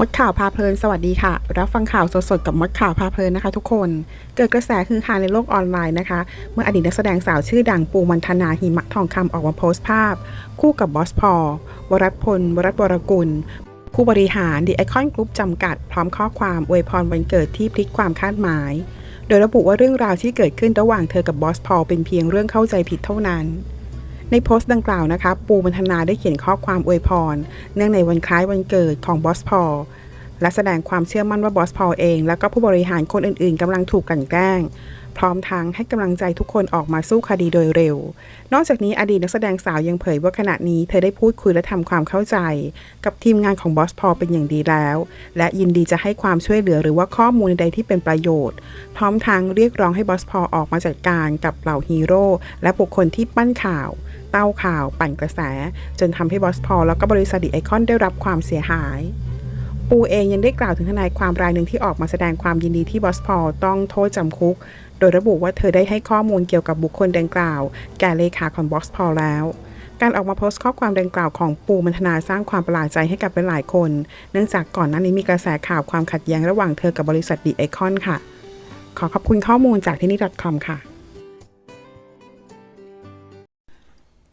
มดข่าวพาเพลินสวัสดีค่ะ รับฟังข่าวสดๆกับมดข่าวพาเพลินนะคะ ทุกคน เกิดกระแสคือฮาในโลกออนไลน์นะคะ เมื่ออดีตนักแสดงสาวชื่อดังปูมันธนาหิมะทองคำออกมาโพสต์ภาพ คู่กับบอสพอลวรัตพล วรัตวรกุล ผู้บริหารดีไอคอนกรุ๊ปจำกัด พร้อมข้อความอวยพรวันเกิดที่พลิกความคาดหมาย โดยระบุว่าเรื่องราวที่เกิดขึ้นระหว่างเธอกับบอสพอลเป็นเพียงเรื่องเข้าใจผิดเท่านั้น ในโพสต์ดังกล่าวนะคะ ปูมันธนาได้เขียนข้อความอวยพร เนื่องในวันคล้ายวันเกิดของบอสพอลและแสดงความเชื่อมั่นว่าบอสพอลเอง และก็ผู้บริหารคนอื่นๆกำลังถูกกลั่นแกล้ง พร้อมทั้งให้กำลังใจทุกคนออกมาสู้คดีโดยเร็ว นอกจากนี้อดีตนักแสดงสาวยังเผยว่าขณะนี้เธอได้พูดคุยและทำความเข้าใจ กับทีมงานของบอสพอเป็นอย่างดีแล้ว และยินดีจะให้ความช่วยเหลือหรือว่าข้อมูลใดที่เป็นประโยชน์ พร้อมทั้งเรียกร้องให้บอสพอออกมาจัดการกับเหล่าฮีโร่และบุคคลที่ปั้นข่าว เต้าข่าวปั่นกระแส จนทำให้บอสพอลแล้วก็บริษัทดีไอคอนได้รับความเสียหาย ปูเองยังได้กล่าวถึงทนายความรายหนึ่งที่ออกมาแสดงความยินดีที่บอสพอลต้องโทษจำคุก โดยระบุว่าเธอได้ให้ข้อมูลเกี่ยวกับบุคคลดังกล่าว แก่เลขาของบอสพอลแล้วการออกมาโพสต์ข้อความดังกล่าวของปูมันธนาสร้างความประหลาดใจให้กับหลายๆคน เนื่องจากก่อนหน้านี้มีกระแสข่าวความขัดแย้งระหว่างเธอกับบริษัทดีไอคอนค่ะ ขอขอบคุณข้อมูลจากที่นี่ .com ค่ะ